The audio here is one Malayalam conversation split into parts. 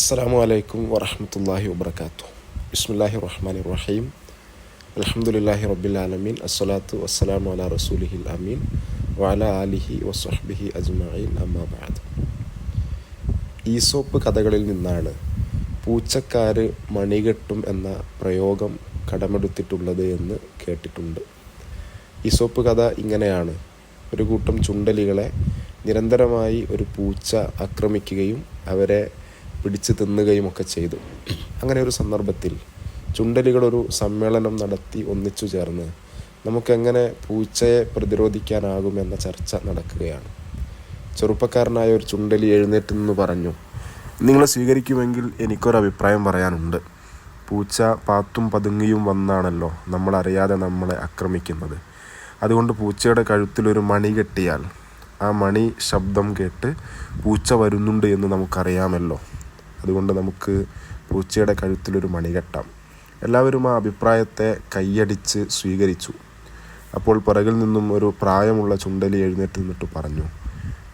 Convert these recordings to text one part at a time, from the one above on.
അസ്സാം വലൈക്കും വറഹമത്തല്ലാഹി വബർക്കാത്തു ബിസ്മില്ലാഹി റഹ്മാൻ റഹീം അലഹമുല്ലാഹി റബ്ബിലാലമീൻ അസ്സലാത്തു വസ്സലാമു അല റസൂലിഹി അമീൻ വല അലിഹി വസ്ഹബിഹി അജ്മീൻ അമ്മാബാദ് ഈസോപ്പ് കഥകളിൽ നിന്നാണ് പൂച്ചക്കാര് മണികെട്ടും എന്ന പ്രയോഗം കടമെടുത്തിട്ടുള്ളത് എന്ന് കേട്ടിട്ടുണ്ട്. ഈസോപ്പ് കഥ ഇങ്ങനെയാണ്. ഒരു കൂട്ടം ചുണ്ടലികളെ നിരന്തരമായി ഒരു പൂച്ച ആക്രമിക്കുകയും അവരെ പിടിച്ചു തിന്നുകയും ഒക്കെ ചെയ്തു. അങ്ങനെ ഒരു സന്ദർഭത്തിൽ ചുണ്ടലികളൊരു സമ്മേളനം നടത്തി ഒന്നിച്ചു ചേർന്ന് നമുക്കെങ്ങനെ പൂച്ചയെ പ്രതിരോധിക്കാനാകുമെന്ന ചർച്ച നടക്കുകയാണ്. ചെറുപ്പക്കാരനായ ഒരു ചുണ്ടലി എഴുന്നേറ്റ് നിന്ന് പറഞ്ഞു. നിങ്ങൾ സ്വീകരിക്കുമെങ്കിൽ എനിക്കൊരു അഭിപ്രായം പറയാനുണ്ട്. പൂച്ച പാത്തും പതുങ്ങിയും വന്നാണല്ലോ നമ്മളറിയാതെ നമ്മളെ ആക്രമിക്കുന്നത്. അതുകൊണ്ട് പൂച്ചയുടെ കഴുത്തിലൊരു മണി കെട്ടിയാൽ ആ മണി ശബ്ദം കേട്ട് പൂച്ച വരുന്നുണ്ട് എന്ന് നമുക്കറിയാമല്ലോ. അതുകൊണ്ട് നമുക്ക് പൂച്ചയുടെ കഴുത്തിലൊരു മണി കെട്ടാം എല്ലാവരും ആ അഭിപ്രായത്തെ കൈയടിച്ച് സ്വീകരിച്ചു. അപ്പോൾ പുറകിൽ നിന്നും ഒരു പ്രായമുള്ള ചുണ്ടലി എഴുന്നേറ്റ് നിന്നിട്ട് പറഞ്ഞു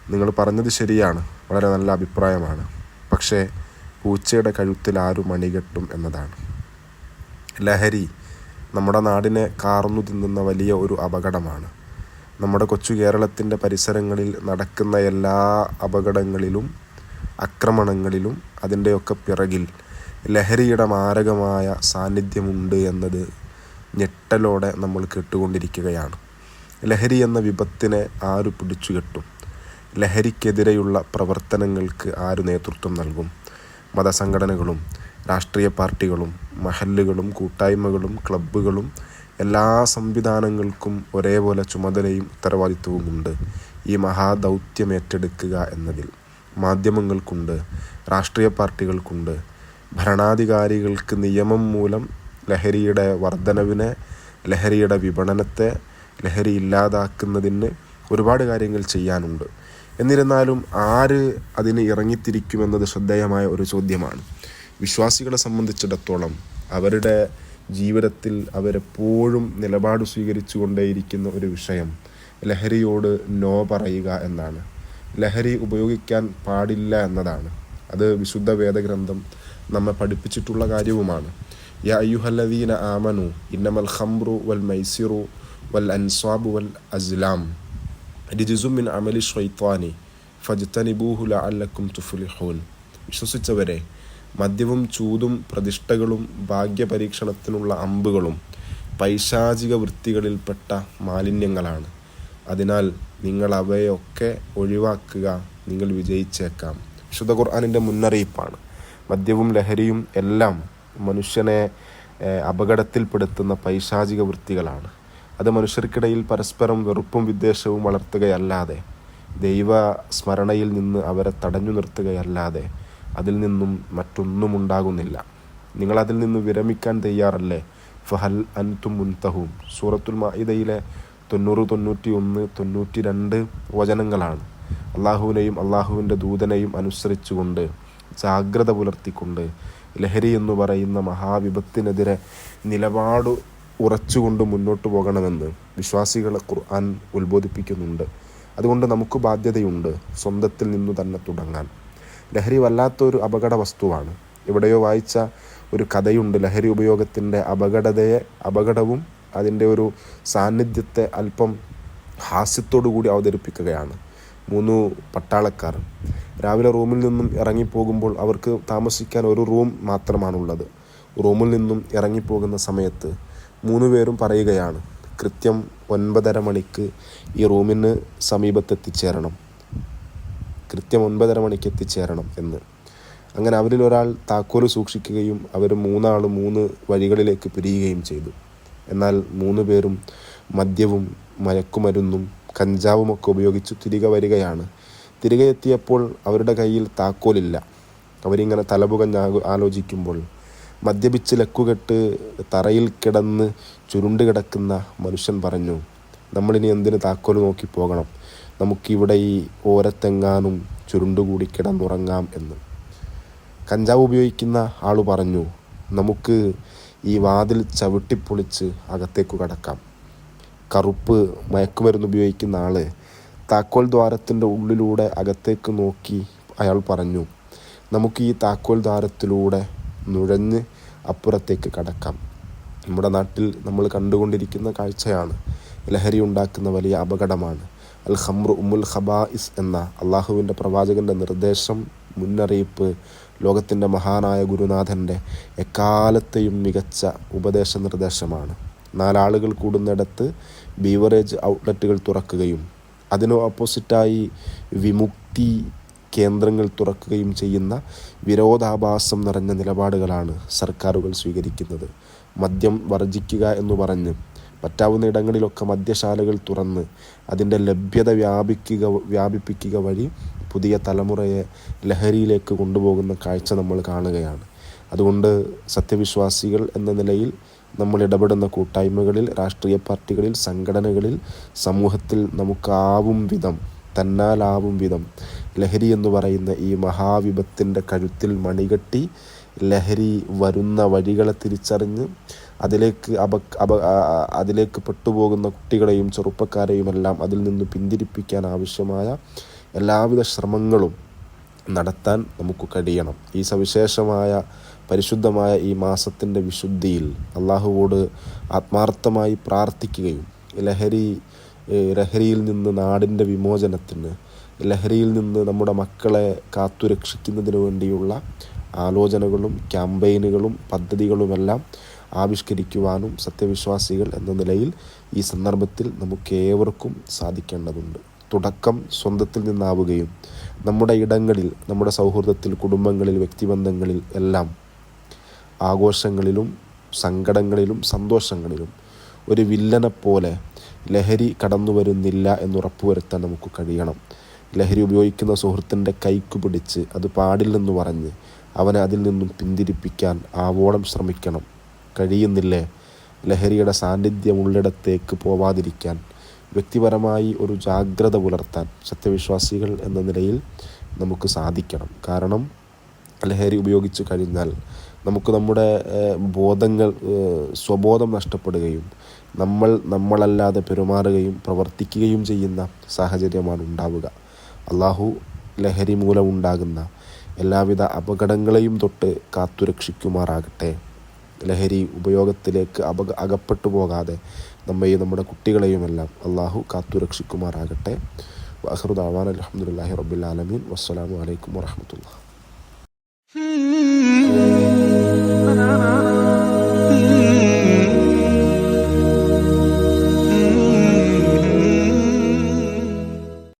നിങ്ങൾ പറഞ്ഞത് ശരിയാണ് വളരെ നല്ല അഭിപ്രായമാണ്. പക്ഷേ പൂച്ചയുടെ കഴുത്തിൽ ആരും മണികെട്ടും എന്നതാണ്. ലഹരി നമ്മുടെ നാടിനെ കാർന്നു തിന്നുന്ന വലിയ ഒരു അപകടമാണ്. നമ്മുടെ കൊച്ചു കേരളത്തിന്റെ പരിസരങ്ങളിൽ നടക്കുന്ന എല്ലാ അപകടങ്ങളിലും ആക്രമണങ്ങളിലും അതിന്റെയൊക്കെ പിറകിൽ ലഹരിയുടെ മാരകമായ സാന്നിധ്യമുണ്ട് എന്നത് ഞെട്ടലോടെ നമ്മൾ കേട്ടുകൊണ്ടിരിക്കുകയാണ്. ലഹരി എന്ന വിപത്തിനെ ആര് പിടിച്ചു കെട്ടും? ലഹരിക്കെതിരെയുള്ള പ്രവർത്തനങ്ങൾക്ക് ആര് നേതൃത്വം നൽകും? മതസംഘടനകളും രാഷ്ട്രീയ പാർട്ടികളും മഹല്ലുകളും കൂട്ടായ്മകളും ക്ലബ്ബുകളും എല്ലാ സംവിധാനങ്ങൾക്കും ഒരേപോലെ ചുമതലയും ഉത്തരവാദിത്വവുമുണ്ട്. ഈ മഹാദൗത്യം ഏറ്റെടുക്കുക എന്നതിൽ. മാധ്യമങ്ങൾക്കുണ്ട് രാഷ്ട്രീയ പാർട്ടികൾക്കുണ്ട്. ഭരണാധികാരികൾക്ക് നിയമം മൂലം ലഹരിയുടെ വർധനവിനെ ലഹരിയുടെ വിപണനത്തെ ലഹരി ഇല്ലാതാക്കുന്നതിന് ഒരുപാട് കാര്യങ്ങൾ ചെയ്യാനുണ്ട്. എന്നിരുന്നാലും ആര് അതിന് ഇറങ്ങിത്തിരിക്കുമെന്നത് ശ്രദ്ധേയമായ ഒരു ചോദ്യമാണ്. വിശ്വാസികളെ സംബന്ധിച്ചിടത്തോളം അവരുടെ ജീവിതത്തിൽ അവരെപ്പോഴും നിലപാട് സ്വീകരിച്ചു കൊണ്ടേയിരിക്കുന്ന ഒരു വിഷയം ലഹരിയോട് നോ പറയുക എന്നാണ്. ലഹരി ഉപയോഗിക്കാൻ പാടില്ല എന്നതാണ്. അത് വിശുദ്ധ വേദഗ്രന്ഥം നമ്മെ പഠിപ്പിച്ചിട്ടുള്ള കാര്യവുമാണ്. യ അയ്യുഹല്ലദീന ആമനു ഇന്നമൽ ഖംറു വൽ മൈസിറു വൽ അൻസാബു വൽ അസ്ലാം രിജുസുമിൻ അമലി ഷൈത്വാനി ഫജ്തനിബൂഹുല അല്ലക്കും തുഫുലിഹോൻ. വിശ്വസിച്ചവരെ മദ്യവും ചൂതും പ്രതിഷ്ഠകളും ഭാഗ്യപരീക്ഷണത്തിനുള്ള അമ്പുകളും പൈശാചിക വൃത്തികളിൽപ്പെട്ട മാലിന്യങ്ങളാണ്. അതിനാൽ നിങ്ങൾ അവയൊക്കെ ഒഴിവാക്കുക നിങ്ങൾ വിജയിച്ചേക്കാം. വിശുദ്ധ ഖുർആാനിന്റെ മുന്നറിയിപ്പാണ്. മദ്യവും ലഹരിയും എല്ലാം മനുഷ്യനെ അപകടത്തിൽപ്പെടുത്തുന്ന പൈശാചിക വൃത്തികളാണ്. അത് മനുഷ്യർക്കിടയിൽ പരസ്പരം വെറുപ്പും വിദ്വേഷവും വളർത്തുകയല്ലാതെ ദൈവ സ്മരണയിൽ നിന്ന് അവരെ തടഞ്ഞു നിർത്തുകയല്ലാതെ അതിൽ നിന്നും മറ്റൊന്നും ഉണ്ടാകുന്നില്ല. നിങ്ങൾ അതിൽ നിന്ന് വിരമിക്കാൻ തയ്യാറല്ലേ? ഫഹൽ അൻതും മുൻതഹും. സൂറത്തുൽ മാഇദയിലെ തൊണ്ണൂറ് തൊണ്ണൂറ്റി ഒന്ന് തൊണ്ണൂറ്റി രണ്ട് വചനങ്ങളാണ്. അള്ളാഹുവിനെയും അള്ളാഹുവിന്റെ ദൂതനെയും അനുസരിച്ചുകൊണ്ട് ജാഗ്രത പുലർത്തിക്കൊണ്ട് ലഹരി എന്ന് പറയുന്ന മഹാവിപത്തിനെതിരെ നിലപാട് ഉറച്ചുകൊണ്ട് മുന്നോട്ട് പോകണമെന്ന് വിശ്വാസികളെ ഖുർആൻ ഉത്ബോധിപ്പിക്കുന്നുണ്ട്. അതുകൊണ്ട് നമുക്ക് ബാധ്യതയുണ്ട് സ്വന്തത്തിൽ നിന്നു തന്നെ തുടങ്ങാൻ. ലഹരി വല്ലാത്തൊരു അപകട വസ്തുവാണ്. എവിടെയോ വായിച്ച ഒരു കഥയുണ്ട് ലഹരി ഉപയോഗത്തിന്റെ അപകടതയെ അപകടവും അതിന്റെ ഒരു സാന്നിധ്യത്തെ അല്പം ഹാസ്യത്തോടു കൂടി അവതരിപ്പിക്കുകയാണ്. മൂന്ന് പട്ടാളക്കാർ. രാവിലെ റൂമിൽ നിന്നും ഇറങ്ങിപ്പോകുമ്പോൾ അവർക്ക് താമസിക്കാൻ ഒരു റൂം മാത്രമാണുള്ളത്. റൂമിൽ നിന്നും ഇറങ്ങിപ്പോകുന്ന സമയത്ത് മൂന്ന് പേരും പറയുകയാണ് കൃത്യം ഒൻപതര മണിക്ക് ഈ റൂമിന് സമീപത്തെത്തിച്ചേരണം. കൃത്യം ഒൻപതര മണിക്ക് എത്തിച്ചേരണം എന്ന്. അങ്ങനെ അവരിൽ ഒരാൾ താക്കോൽ സൂക്ഷിക്കുകയും അവർ മൂന്നാൾ മൂന്ന് വഴികളിലേക്ക് പിരിയുകയും ചെയ്തു. എന്നാൽ മൂന്ന് പേരും മദ്യവും മയക്കുമരുന്നും കഞ്ചാവുമൊക്കെ ഉപയോഗിച്ച് തിരികെ വരികയാണ്. തിരികെ എത്തിയപ്പോൾ അവരുടെ കയ്യിൽ താക്കോലില്ല. അവരിങ്ങനെ തലപുകഞ്ഞ് ആലോചിക്കുമ്പോൾ മദ്യപിച്ച് ലക്കുകെട്ട് തറയിൽ കിടന്ന് ചുരുണ്ട് കിടക്കുന്ന മനുഷ്യൻ പറഞ്ഞു നമ്മളിനി എന്തിന് താക്കോൽ നോക്കി പോകണം? നമുക്കിവിടെ ഈ ഓരത്തെങ്ങാനും ചുരുണ്ടുകൂടി കിടന്നുറങ്ങാം എന്ന്. കഞ്ചാവ് ഉപയോഗിക്കുന്ന ആൾ പറഞ്ഞു നമുക്ക് ഈ വാതിൽ ചവിട്ടിപ്പൊളിച്ച് അകത്തേക്ക് കടക്കാം. കറുപ്പ് മയക്കുമരുന്ന് ഉപയോഗിക്കുന്ന ആൾ താക്കോൽ ദ്വാരത്തിന്റെ ഉള്ളിലൂടെ അകത്തേക്ക് നോക്കി അയാൾ പറഞ്ഞു നമുക്ക് ഈ താക്കോൽ ദ്വാരത്തിലൂടെ നുഴഞ്ഞ് അപ്പുറത്തേക്ക് കടക്കാം. നമ്മുടെ നാട്ടിൽ നമ്മൾ കണ്ടുകൊണ്ടിരിക്കുന്ന കാഴ്ചയാണ്. ലഹരി ഉണ്ടാക്കുന്ന വലിയ അപകടമാണ്. അൽ ഖമ്രു ഉമ്മുൽ ഇസ് എന്ന അള്ളാഹുവിന്റെ പ്രവാചകന്റെ നിർദ്ദേശം മുന്നറിയിപ്പ് ലോകത്തിന്റെ മഹാനായ ഗുരുനാഥന്റെ എക്കാലത്തെയും മികച്ച ഉപദേശ നിർദ്ദേശമാണ് നാലാളുകൾ കൂടുന്നിടത്ത് ബീവറേജ് ഔട്ട്ലെറ്റുകൾ തുറക്കുകയും അതിനു ഓപ്പോസിറ്റായി വിമുക്തി കേന്ദ്രങ്ങൾ തുറക്കുകയും ചെയ്യുന്ന വിരോധാഭാസം നിറഞ്ഞ നിലപാടുകളാണ് സർക്കാരുകൾ സ്വീകരിക്കുന്നത്. മദ്യം വർജിക്കുക എന്ന് പറഞ്ഞ് പറ്റാവുന്ന ഇടങ്ങളിലൊക്കെ മദ്യശാലകൾ തുറന്ന് അതിന്റെ ലഭ്യത വ്യാപിക്കുക വ്യാപിപ്പിക്കുക വഴി പുതിയ തലമുറയെ ലഹരിയിലേക്ക് കൊണ്ടുപോകുന്ന കാഴ്ച നമ്മൾ കാണുകയാണ്. അതുകൊണ്ട് സത്യവിശ്വാസികൾ എന്ന നിലയിൽ നമ്മൾ ഇടപെടുന്ന കൂട്ടായ്മകളിൽ രാഷ്ട്രീയ പാർട്ടികളിൽ സംഘടനകളിൽ സമൂഹത്തിൽ നമുക്കാവും വിധം തന്നാലാവും വിധം ലഹരി എന്ന് പറയുന്ന ഈ മഹാവിപത്തിന്റെ കഴുത്തിൽ മണികെട്ടി ലഹരി വരുന്ന വഴികളെ തിരിച്ചറിഞ്ഞ് അതിലേക്ക് അപ അപ അതിലേക്ക് പെട്ടുപോകുന്ന കുട്ടികളെയും ചെറുപ്പക്കാരെയും എല്ലാം അതിൽ നിന്ന് പിന്തിരിപ്പിക്കാൻ ആവശ്യമായ എല്ലാവിധ ശ്രമങ്ങളും നടത്താൻ നമുക്ക് കഴിയണം. ഈ സവിശേഷമായ പരിശുദ്ധമായ ഈ മാസത്തിന്റെ വിശുദ്ധിയിൽ അള്ളാഹുവോട് ആത്മാർത്ഥമായി പ്രാർത്ഥിക്കുകയും ലഹരി ലഹരിയിൽ നിന്ന് നാടിന്റെ വിമോചനത്തിന് ലഹരിയിൽ നിന്ന് നമ്മുടെ മക്കളെ കാത്തുരക്ഷിക്കുന്നതിന് വേണ്ടിയുള്ള ആലോചനകളും ക്യാമ്പയിനുകളും പദ്ധതികളുമെല്ലാം ആവിഷ്കരിക്കുവാനും സത്യവിശ്വാസികൾ എന്ന നിലയിൽ ഈ സന്ദർഭത്തിൽ നമുക്കേവർക്കും സാധിക്കേണ്ടതുണ്ട്. തുടക്കം സ്വന്തത്തിൽ നിന്നാവുകയും നമ്മുടെ ഇടങ്ങളിൽ നമ്മുടെ സൗഹൃദത്തിൽ കുടുംബങ്ങളിൽ വ്യക്തിബന്ധങ്ങളിൽ എല്ലാം ആഘോഷങ്ങളിലും സങ്കടങ്ങളിലും സന്തോഷങ്ങളിലും ഒരു വില്ലനെ പോലെ ലഹരി കടന്നു വരുന്നില്ല എന്നുറപ്പുവരുത്താൻ നമുക്ക് കഴിയണം. ലഹരി ഉപയോഗിക്കുന്ന സുഹൃത്തിന്റെ കൈക്ക് പിടിച്ച് അത് പാടില്ലെന്ന് പറഞ്ഞ് അവനെ അതിൽ നിന്നും പിന്തിരിപ്പിക്കാൻ ആവോളം ശ്രമിക്കണം. കഴിയുന്നില്ലേ? ലഹരിയുടെ സാന്നിധ്യമുള്ളിടത്തേക്ക് പോവാതിരിക്കാൻ വ്യക്തിപരമായി ഒരു ജാഗ്രത പുലർത്താൻ സത്യവിശ്വാസികൾ എന്ന നിലയിൽ നമുക്ക് സാധിക്കണം. കാരണം ലഹരി ഉപയോഗിച്ച് കഴിഞ്ഞാൽ നമുക്ക് നമ്മുടെ ബോധങ്ങൾ സ്വബോധം നഷ്ടപ്പെടുകയും നമ്മൾ നമ്മളല്ലാതെ പെരുമാറുകയും പ്രവർത്തിക്കുകയും ചെയ്യുന്ന സാഹചര്യമാണ് ഉണ്ടാവുക. അള്ളാഹു ലഹരി മൂലമുണ്ടാകുന്ന എല്ലാവിധ അപകടങ്ങളെയും തൊട്ട് കാത്തുരക്ഷിക്കുമാറാകട്ടെ. ലഹരി ഉപയോഗത്തിലേക്ക് അപക അകപ്പെട്ടു പോകാതെ നമ്മയും നമ്മുടെ കുട്ടികളെയുമെല്ലാം അള്ളാഹു കാത്തുരക്ഷിക്കുമാറാകട്ടെ. വഹറുദാവാൻ അലഹമുല്ലാഹി റബുല്ലാലമീൻ വസ്സലാമു അലൈക്കും വറഹമത്തുള്ള